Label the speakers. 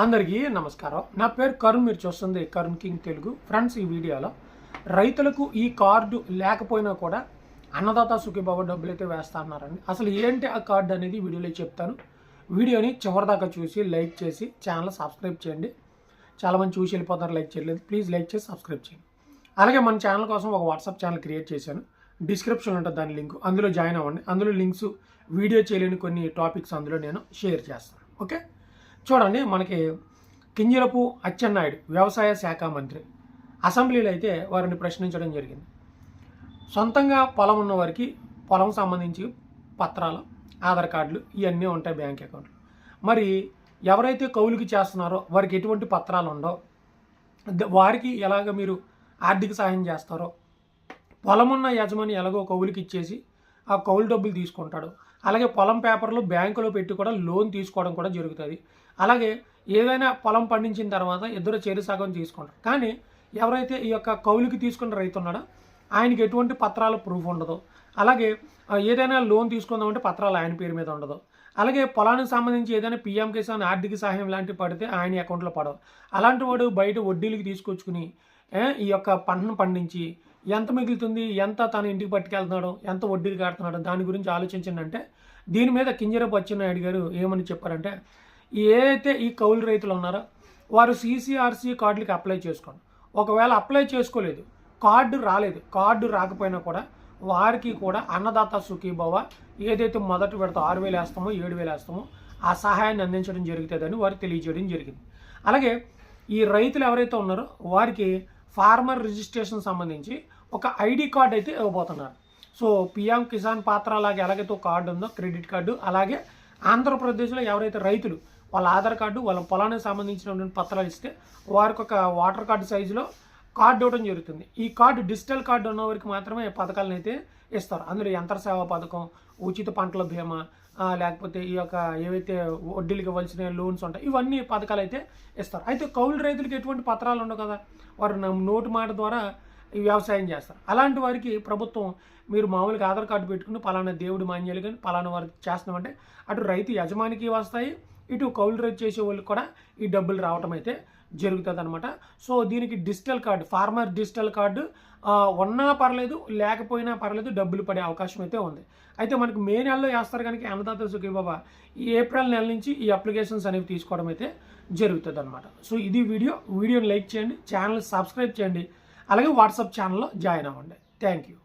Speaker 1: అందరికీ నమస్కారం. నా పేరు కరుణ్ మీరు చూస్తుంది కరుణ్ కింగ్ తెలుగు. ఫ్రెండ్స్ ఈ వీడియోలో రైతులకు ఈ కార్డు లేకపోయినా కూడా అన్నదాత సుఖీబాబు డబ్బులు అయితే వేస్తా అన్నారండి అసలు ఏంటి ఆ కార్డు అనేది వీడియోలో చెప్తాను. వీడియోని చివరిదాకా చూసి లైక్ చేసి ఛానల్ సబ్స్క్రైబ్ చేయండి. చాలామంది చూసి వెళ్ళిపోతారు లైక్ చేయలేదు ప్లీజ్ లైక్ చేసి సబ్స్క్రైబ్ చేయండి. అలాగే మన ఛానల్ కోసం ఒక వాట్సాప్ ఛానల్ క్రియేట్ చేశాను. డిస్క్రిప్షన్ ఉంటుంది దాని లింక్. అందులో జాయిన్ అవ్వండి. అందులో లింక్స్ వీడియో చేయలేని కొన్ని టాపిక్స్ అందులో నేను షేర్ చేస్తాను. ఓకే? చూడండి మనకి కింజరపు అచ్చెన్నాయుడు వ్యవసాయ శాఖ మంత్రి. అసెంబ్లీలో అయితే వారిని ప్రశ్నించడం జరిగింది. సొంతంగా పొలం ఉన్న వారికి పొలం సంబంధించి పత్రాలు ఆధార్ కార్డులు ఇవన్నీ ఉంటాయి బ్యాంక్ అకౌంట్లు. మరి ఎవరైతే కౌలుకి చేస్తున్నారో వారికి ఎటువంటి పత్రాలు ఉండవు. ద- వారికి ఎలాగ మీరు ఆర్థిక సహాయం చేస్తారో పొలం ఉన్న యజమాని ఎలాగో కౌలుకి ఇచ్చేసి ఆ కౌలు డబ్బులు తీసుకుంటాడు. అలాగే పొలం పేపర్లు బ్యాంకులో పెట్టి కూడా లోన్ తీసుకోవడం కూడా జరుగుతుంది. అలాగే ఏదైనా పొలం పండించిన తర్వాత ఇద్దరు చెరు సగం తీసుకుంటారు. కానీ ఎవరైతే ఈ యొక్క కౌలుకి తీసుకున్న రైతు ఉన్నాడో ఆయనకి ఎటువంటి పత్రాల ప్రూఫ్ ఉండదు. అలాగే ఏదైనా లోన్ తీసుకుందామంటే పత్రాలు ఆయన పేరు మీద ఉండదు. అలాగే పొలానికి సంబంధించి ఏదైనా పిఎం కిసాన్ ఆర్థిక సహాయం లాంటివి పడితే ఆయన అకౌంట్లో పడవు. అలాంటి వాడు బయట వడ్డీలకి తీసుకొచ్చుకుని ఈ యొక్క పంటను పండించి ఎంత మిగులుతుంది ఎంత తన ఇంటికి పట్టుకెళ్తున్నాడు ఎంత వడ్డీకి కడుతున్నాడు దాని గురించి ఆలోచించండి అంటే దీని మీద కింజరపు అచ్చెన్నాయుడు గారు ఏమని చెప్పారంటే ఏదైతే ఈ కౌలు రైతులు ఉన్నారో వారు సీసీఆర్సీ కార్డులకి అప్లై చేసుకోండి. ఒకవేళ అప్లై చేసుకోలేదు కార్డు రాలేదు కార్డు రాకపోయినా కూడా వారికి కూడా అన్నదాత సుఖీభవ ఏదైతే మొదటి విడత ఆరు వేలు వేస్తామో ఏడు వేలు వేస్తామో ఆ సహాయాన్ని అందించడం జరుగుతుందని వారు తెలియజేయడం జరిగింది. అలాగే ఈ రైతులు ఎవరైతే ఉన్నారో వారికి ఫార్మర్ రిజిస్ట్రేషన్ సంబంధించి ఒక ఐడి కార్డు అయితే ఇవ్వబోతున్నారు. సో పిఎం కిసాన్ పాత్ర అలాగే ఎలాగైతే ఒక కార్డు ఉందో క్రెడిట్ కార్డు అలాగే ఆంధ్రప్రదేశ్లో ఎవరైతే రైతులు వాళ్ళ ఆధార్ కార్డు వాళ్ళ పొలానికి సంబంధించినటువంటి పత్రాలు ఇస్తే వారికి ఒక వాటర్ కార్డు సైజులో కార్డు ఇవ్వడం జరుగుతుంది. ఈ కార్డు డిజిటల్ కార్డు ఉన్న వారికి మాత్రమే ఈ పథకాలను అయితే ఇస్తారు. అందులో యంత్ర సేవా పథకం ఉచిత పంటల బీమా లేకపోతే ఈ యొక్క ఏవైతే వడ్డీలకు ఇవ్వాల్సిన లోన్స్ ఉంటాయి ఇవన్నీ పథకాలు అయితే ఇస్తారు. అయితే కౌలు రైతులకు ఎటువంటి పత్రాలు ఉండవు కదా? వారు నా- నోటి మాట ద్వారా ఈ వ్యవసాయం చేస్తారు. అలాంటి వారికి ప్రభుత్వం మీరు మామూలుగా ఆధార్ కార్డు పెట్టుకుని పలానా దేవుడి మాన్యాలు కానీ పలానా వారికి చేస్తున్నామంటే అటు రైతు యజమానికి వస్తాయి ఇటు కౌలు రైతు చేసే వాళ్ళకి కూడా ఈ డబ్బులు రావటం అయితే జరుగుతుంది అనమాట సో దీనికి digital card farmer digital card ఉన్నా పర్లేదు లేకపోయినా పర్లేదు డబ్బులు పడే అవకాశం అయితే ఉంది. అయితే మనకు మే నెలలో వేస్తారు కనుక అన్నదాత సుఖీబాబా ఈ ఏప్రిల్ నెల నుంచి ఈ అప్లికేషన్స్ అనేవి తీసుకోవడం అయితే జరుగుతుంది అనమాట సో ఇది వీడియో. వీడియోని లైక్ చేయండి ఛానల్ సబ్స్క్రైబ్ చేయండి. అలాగే వాట్సాప్ ఛానల్లో జాయిన్ అవ్వండి. Thank you.